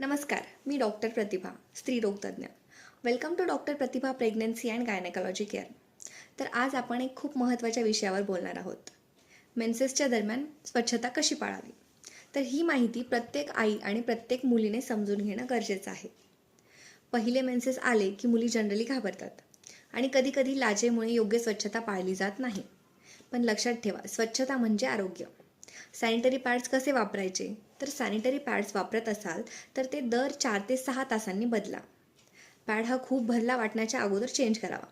नमस्कार मी doctor Pratibha स्त्रीरोगतज्ञ welcome to doctor Pratibha pregnancy and gynaecology care तर आज आपण एक खूप महत्त्वाच्या विषयावर बोलणार आहोत. मेन्सेसच्या दरम्यान स्वच्छता कशी पाळावी? तर ही माहिती प्रत्येक आई आणि प्रत्येक मुलीने समजून घेणं गरजेचं आहे. पहिले मेन्सेस आले की मुली जनरली घाबरतात आणि कधीकधी लाजेमुळे योग्य स्वच्छता पाळली जात नाही. पण लक्षात ठेवा स्वच्छता म्हणजे आरोग्य. सॅनिटरी पॅड्स कसे वापरायचे? तर सॅनिटरी पॅड्स वापरत असाल तर ते दर चार ते सहा तासांनी बदला. पॅड हा खूप भरला वाटण्याच्या अगोदर चेंज करावा.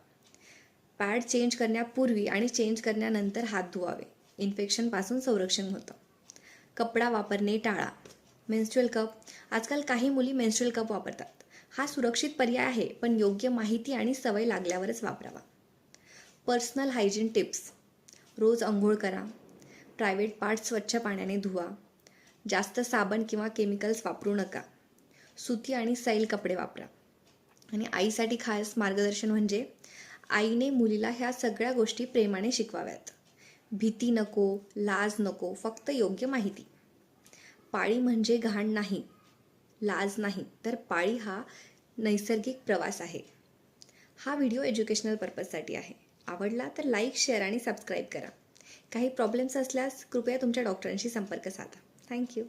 पॅड चेंज करण्यापूर्वी आणि चेंज करण्यानंतर हात धुवावे. इन्फेक्शनपासून संरक्षण होतं. कपडा वापरणे टाळा. मेन्स्ट्रुअल कप आजकाल काही मुली मेन्स्ट्रुअल कप वापरतात. हा सुरक्षित पर्याय आहे पण योग्य माहिती आणि सवय लागल्यावरच वापरावा. पर्सनल हायजीन टिप्स रोज अंघोळ करा. प्रायव्हेट पार्ट स्वच्छ पाण्याने धुवा. जास्त साबण किंवा केमिकल्स वापरू नका. सुती आणि सैल कपडे वापरा. आणि आईसाठी खास मार्गदर्शन म्हणजे आईने मुलीला ह्या सगळ्या गोष्टी प्रेमाने शिकवाव्यात. भीती नको लाज नको फक्त योग्य माहिती. पाळी म्हणजे घाण नाही लाज नाही तर पाळी हा नैसर्गिक प्रवास आहे. हा व्हिडिओ एज्युकेशनल पर्पजसाठी आहे. आवडला तर लाईक शेअर आणि सबस्क्राईब करा. काही प्रॉब्लेम्स असल्यास कृपया तुमच्या डॉक्टरांशी संपर्क साधा. थँक्यू